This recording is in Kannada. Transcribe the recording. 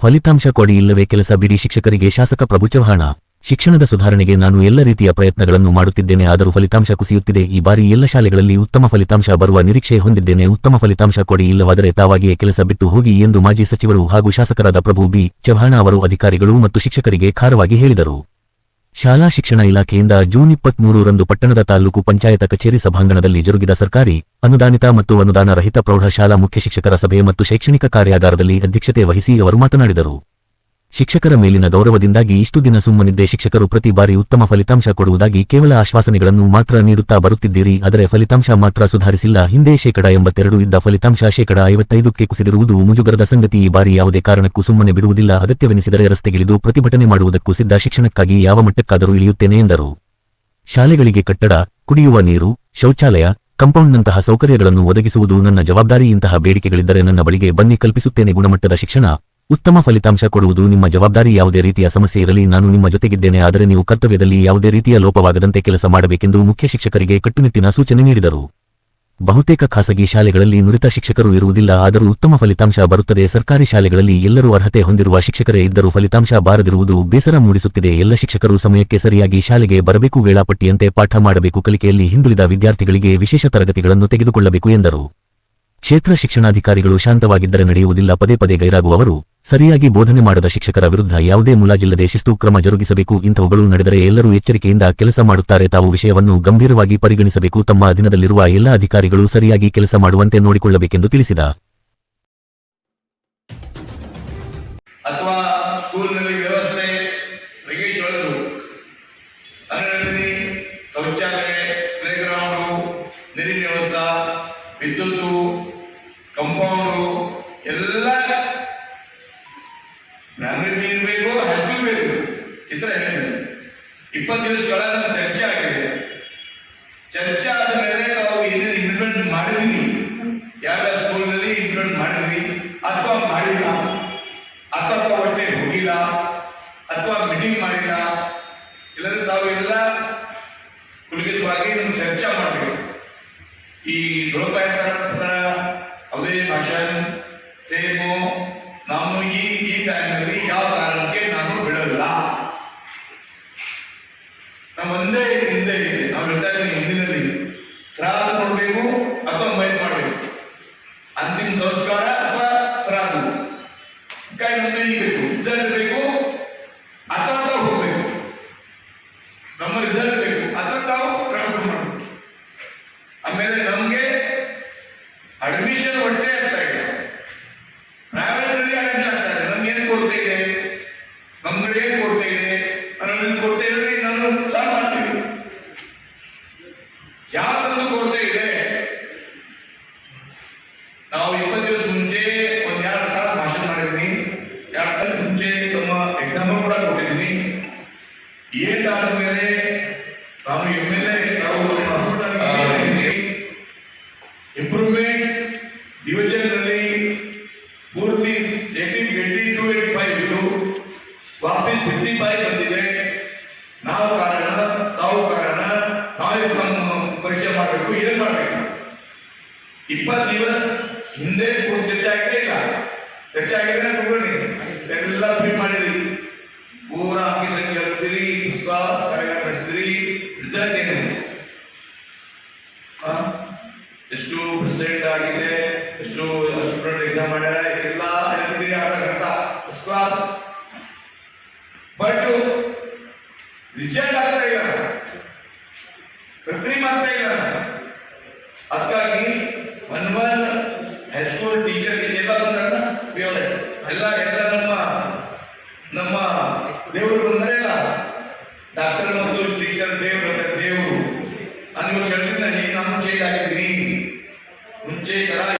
ಫಲಿತಾಂಶ ಕೊಡಿ ಇಲ್ಲವೇ ಕೆಲಸ ಬಿಡಿ ಶಿಕ್ಷಕರಿಗೆ ಶಾಸಕ ಪ್ರಭು ಚವ್ಹಾಣ. ಶಿಕ್ಷಣದ ಸುಧಾರಣೆಗೆ ನಾನು ಎಲ್ಲ ರೀತಿಯ ಪ್ರಯತ್ನಗಳನ್ನು ಮಾಡುತ್ತಿದ್ದೇನೆ ಆದರೂ ಫಲಿತಾಂಶ ಕುಸಿಯುತ್ತಿದೆ. ಈ ಬಾರಿ ಎಲ್ಲ ಶಾಲೆಗಳಲ್ಲಿ ಉತ್ತಮ ಫಲಿತಾಂಶ ಬರುವ ನಿರೀಕ್ಷೆ ಹೊಂದಿದ್ದೇನೆ. ಉತ್ತಮ ಫಲಿತಾಂಶ ಕೊಡಿ ಇಲ್ಲವಾದರೆ ತಾವಾಗಿಯೇ ಕೆಲಸ ಬಿಟ್ಟು ಹೋಗಿ ಎಂದು ಮಾಜಿ ಸಚಿವರು ಹಾಗೂ ಶಾಸಕರಾದ ಪ್ರಭು ಬಿ. ಚವ್ಹಾಣ ಅವರು ಅಧಿಕಾರಿಗಳು ಮತ್ತು ಶಿಕ್ಷಕರಿಗೆ ಖಾರವಾಗಿ ಹೇಳಿದರು. ಶಾಲಾ ಶಿಕ್ಷಣ ಇಲಾಖೆಯಿಂದ ಜೂನ್ ಇಪ್ಪತ್ಮೂರು ರಂದು ಪಟ್ಟಣದ ತಾಲೂಕು ಪಂಚಾಯತ ಕಚೇರಿ ಸಭಾಂಗಣದಲ್ಲಿ ಜರುಗಿದ ಸರ್ಕಾರಿ, ಅನುದಾನಿತ ಮತ್ತು ಅನುದಾನ ರಹಿತ ಪ್ರೌಢಶಾಲಾ ಮುಖ್ಯ ಶಿಕ್ಷಕರ ಸಭೆ ಮತ್ತು ಶೈಕ್ಷಣಿಕ ಕಾರ್ಯಾಗಾರದಲ್ಲಿ ಅಧ್ಯಕ್ಷತೆ ವಹಿಸಿ ಅವರು ಮಾತನಾಡಿದರು. ಶಿಕ್ಷಕರ ಮೇಲಿನ ಗೌರವದಿಂದಾಗಿ ಇಷ್ಟು ದಿನ ಸುಮ್ಮನಿದ್ದೆ ಶಿಕ್ಷಕರು ಪ್ರತಿ ಬಾರಿ ಉತ್ತಮ ಫಲಿತಾಂಶ ಕೊಡುವುದಾಗಿ ಕೇವಲ ಆಶ್ವಾಸನೆಗಳನ್ನು ಮಾತ್ರ ನೀಡುತ್ತಾ ಬರುತ್ತಿದ್ದೀರಿ, ಆದರೆ ಫಲಿತಾಂಶ ಮಾತ್ರ ಸುಧಾರಿಸಿಲ್ಲ. ಹಿಂದೆ ಶೇಕಡ ಎಂಬತ್ತೆರಡು ಇದ್ದ ಫಲಿತಾಂಶ ಶೇಕಡ ಐವತ್ತೈದಕ್ಕೆ ಕುಸಿದಿರುವುದು ಮುಜುಗರದ ಸಂಗತಿ. ಈ ಬಾರಿ ಯಾವುದೇ ಕಾರಣಕ್ಕೂ ಸುಮ್ಮನೆ ಬಿಡುವುದಿಲ್ಲ. ಅಗತ್ಯವೆನಿಸಿದರೆ ರಸ್ತೆಗಿಳಿದು ಪ್ರತಿಭಟನೆ ಮಾಡುವುದಕ್ಕೂ ಸಿದ್ಧ. ಶಿಕ್ಷಣಕ್ಕಾಗಿ ಯಾವ ಮಟ್ಟಕ್ಕಾದರೂ ಇಳಿಯುತ್ತೇನೆ ಎಂದರು. ಶಾಲೆಗಳಿಗೆ ಕಟ್ಟಡ, ಕುಡಿಯುವ ನೀರು, ಶೌಚಾಲಯ, ಕಂಪೌಂಡ್ನಂತಹ ಸೌಕರ್ಯಗಳನ್ನು ಒದಗಿಸುವುದು ನನ್ನ ಜವಾಬ್ದಾರಿ. ಇಂತಹ ಬೇಡಿಕೆಗಳಿದ್ದರೆ ನನ್ನ ಬಳಿಗೆ ಬನ್ನಿ, ಕಲ್ಪಿಸುತ್ತೇನೆ ಗುಣಮಟ್ಟದ ಶಿಕ್ಷಣ. ಉತ್ತಮ ಫಲಿತಾಂಶ ಕೊಡುವುದು ನಿಮ್ಮ ಜವಾಬ್ದಾರಿ. ಯಾವುದೇ ರೀತಿಯ ಸಮಸ್ಯೆ ಇರಲಿ, ನಾನು ನಿಮ್ಮ ಜೊತೆಗಿದ್ದೇನೆ. ಆದರೆ ನೀವು ಕರ್ತವ್ಯದಲ್ಲಿ ಯಾವುದೇ ರೀತಿಯ ಲೋಪವಾಗದಂತೆ ಕೆಲಸ ಮಾಡಬೇಕೆಂದು ಮುಖ್ಯ ಶಿಕ್ಷಕರಿಗೆ ಕಟ್ಟುನಿಟ್ಟಿನ ಸೂಚನೆ ನೀಡಿದರು. ಬಹುತೇಕ ಖಾಸಗಿ ಶಾಲೆಗಳಲ್ಲಿ ನುರಿತ ಶಿಕ್ಷಕರು ಇರುವುದಿಲ್ಲ. ಆದರೂ ಉತ್ತಮ ಫಲಿತಾಂಶ ಬರುತ್ತದೆ. ಸರ್ಕಾರಿ ಶಾಲೆಗಳಲ್ಲಿ ಎಲ್ಲರೂ ಅರ್ಹತೆ ಹೊಂದಿರುವ ಶಿಕ್ಷಕರೇ ಇದ್ದರೂ ಫಲಿತಾಂಶ ಬಾರದಿರುವುದು ಬೇಸರ ಮೂಡಿಸುತ್ತಿದೆ. ಎಲ್ಲ ಶಿಕ್ಷಕರು ಸಮಯಕ್ಕೆ ಸರಿಯಾಗಿ ಶಾಲೆಗೆ ಬರಬೇಕು, ವೇಳಾಪಟ್ಟಿಯಂತೆ ಪಾಠ ಮಾಡಬೇಕು, ಕಲಿಕೆಯಲ್ಲಿ ಹಿಂದುಳಿದ ವಿದ್ಯಾರ್ಥಿಗಳಿಗೆ ವಿಶೇಷ ತರಗತಿಗಳನ್ನು ತೆಗೆದುಕೊಳ್ಳಬೇಕು ಎಂದರು. ಕ್ಷೇತ್ರ ಶಿಕ್ಷಣಾಧಿಕಾರಿಗಳು ಶಾಂತವಾಗಿದ್ದರೆ ನಡೆಯುವುದಿಲ್ಲ. ಪದೇ ಪದೇ ಗೈರಾಗುವವರು ಸರಿಯಾಗಿ ಬೋಧನೆ ಮಾಡದ ಶಿಕ್ಷಕರ ವಿರುದ್ಧ ಯಾವುದೇ ಮುಲಾಜಿಲ್ಲದೆ ಶಿಸ್ತು ಕ್ರಮ ಜರುಗಿಸಬೇಕು. ಇಂಥವುಗಳು ನಡೆದರೆ ಎಲ್ಲರೂ ಎಚ್ಚರಿಕೆಯಿಂದ ಕೆಲಸ ಮಾಡುತ್ತಾರೆ. ತಾವು ವಿಷಯವನ್ನು ಗಂಭೀರವಾಗಿ ಪರಿಗಣಿಸಬೇಕು. ತಮ್ಮ ಅಧೀನದಲ್ಲಿರುವ ಎಲ್ಲ ಅಧಿಕಾರಿಗಳು ಸರಿಯಾಗಿ ಕೆಲಸ ಮಾಡುವಂತೆ ನೋಡಿಕೊಳ್ಳಬೇಕೆಂದು ತಿಳಿಸಿದ. ಅಥವಾ ಶೌಚಾಲಯ ಪ್ಲೇಗ್ರೌಂಡು ನೀರಿನ ವ್ಯವಸ್ಥೆ, ವಿದ್ಯುತ್ತು ಕಂಪೌಂಡು ಎಲ್ಲ ಪ್ರೈಮರಿ ಬೇಕು ಹೈಸ್ಕೂಲ್ ಬೇಕು. ಚಿತ್ರ ಹೇಳ್ತೀನಿ ಇಪ್ಪತ್ತು ದಿವಸಗಳ ಚರ್ಚೆ ಆಗಿದೆ. ಚರ್ಚೆ ಆದ ಮೇಲೆ ನಾವು ಏನೇನು ಇಂಪ್ಲಿಮೆಂಟ್ ಮಾಡಿದೀವಿ? ಯಾವ ಸ್ಕೂಲ್ನಲ್ಲಿ ಇಂಪ್ಲಿಮೆಂಟ್ ಮಾಡಿದ್ವಿ? ಅಥವಾ ಮಾಡಿಲ್ಲ? ಅಥವಾ ಒಟ್ಟೆ ಹೋಗಿಲ್ಲ? ಅಥವಾ ಮೀಟಿಂಗ್ ಮಾಡಿಲ್ಲ? ಇಲ್ಲದ್ರೆ ತಾವು ಎಲ್ಲ ಕುಲಗಿತವಾಗಿ ನಮ್ಮ ಚರ್ಚೆ ಮಾಡಬೇಕು ಈ ಗೃಹ ಅದೇ ಭಾಷಣ ಸೇಮು ನಾನು ಈ ಈ ಟೈಮಲ್ಲಿ ಯಾವ ಕಾರಣಕ್ಕೆ ನಾನು ಬಿಡಲ್ಲ. ನಾವು ಒಂದೇ ಹಿಂದೆ ಇದೆ ನಾವು ಹೇಳ್ತಾ ಇದ್ದೀವಿ ಹಿಂದಿನಲ್ಲಿ. ಶ್ರಾದ್ದ ನೋಡಬೇಕು ಅಥವಾ ಮೈತ್ ಮಾಡಬೇಕು. ಅಂತಿಮ ಸಂಸ್ಕಾರ ಅಥವಾ ಶ್ರಾದ್ದ. ಕೈ ಮುಂದೆ ಇರಬೇಕು ರಿಸಲ್ಟ್ ಬೇಕು ಅಥವಾ ತಾವು ಹೋಗ್ಬೇಕು ನಮ್ಮ ರಿಸಲ್ಟ್ ಬೇಕು ಅಥವಾ ತಾವು ಟ್ರಾನ್ಸ್ಫರ್ ಮಾಡಬೇಕು ಆಮೇಲೆ ನಮ್ಗೆ ಅಡ್ಮಿಷನ್ ಒಟ್ಟೆ ಆಗ್ತಾ ಇದೆ ಪ್ರೈವೇಟ್ ಅಲ್ಲಿ ಅಡ್ಮಿಷನ್ ಆಗ್ತಾ ಇದೆ ನಮ್ಗೆ ಏನ್ ಕೊರತೆ ಇದೆ ನಮ್ಗೆ ಏನ್ ಕೊರತೆ ಇದೆ ನಮ್ಗೆ ಕೊರತೆ ಇದ್ರೆ ನಾನು ಸಾಲ್ವ್ ಮಾಡ್ತೀವಿ ಯಾವ್ದೊಂದು ಕೊರತೆ ಇದೆ ನಾವು ಇಪ್ಪತ್ತು ದಿವಸ ಮುಂಚೆ ಒಂದ್ ಎರಡು ತಾಸು ಭಾಷಣ ಮಾಡಿದ್ದೀನಿ ತಾಸು ಮುಂಚೆ ತಮ್ಮ ಎಕ್ಸಾಂಪಲ್ ಕೂಡ ಕೊಟ್ಟಿದ್ದೀನಿ. ಆದ ಮೇಲೆ ನಾವು ಎಂ ಎಲ್ ಎ ಇಂಪ್ರೂವ್ಮೆಂಟ್ ಡಿವಿಷನ್ನಲ್ಲಿ ಪೂರ್ತಿ eighty twenty to eight five ಇಟ್ಟು ವಾಪಸ್ ಫಿಫ್ಟಿ ಫೈವ್ ಬಂದಿದೆ. ನಾವು ಕಾರಣ ತಾವು ಕಾರಣ ನಾಳೆ ಪರೀಕ್ಷೆ ಮಾಡಬೇಕು ಏನ್ ಮಾಡಬೇಕು? ಇಪ್ಪತ್ತು ದಿವಸ ಹಿಂದೆ ಪೂರ್ತಿ ಚರ್ಚೆ ಆಗಿರಲಿಲ್ಲ ಚರ್ಚೆ ಆಗಿದ್ರೆ ತಗೊಳ್ಳಿ ಎಲ್ಲ ಫಿಟ್ ಮಾಡಿರಿ ಪೂರ ಆಫೀಸಲ್ಲಿ ಹೇಳ್ತೀರಿ ವಿಶ್ವಾಸ ಕಾರ್ಯ ನಡೆಸಿದ್ರಿ ರಿಸಲ್ಟ್ ಏನು ಆ? ಎಷ್ಟು ಪರ್ಸೆಂಟ್ ಆಗಿದೆ ಎಷ್ಟು ಸ್ಟೂಡೆಂಟ್ ಎಕ್ಸಾಮ್ ಮಾಡ್ಯಾರ ಎಲ್ಲ ಹೇಳ್ತೀರಿ ಆಗತ್ತ ವಿಶ್ವಾಸ ಬಟ್ ರಿಸಲ್ಟ್ ಆಗ್ತಾ ಇಲ್ಲ ಕೃತ್ರಿಮ ಆಗ್ತಾ ಇಲ್ಲ ದೇವರು ಬಂದರೆ ಡಾಕ್ಟರ್ ಮತ್ತು ಟೀಚರ್ ದೇವರು ದೇವರು. ನಾನು ಹೇಳ್ತಿದ್ದ ನೀನು ಮುಂಚೆ ಆಗಿದ್ದೀನಿ ಮುಂಚೆ ತರ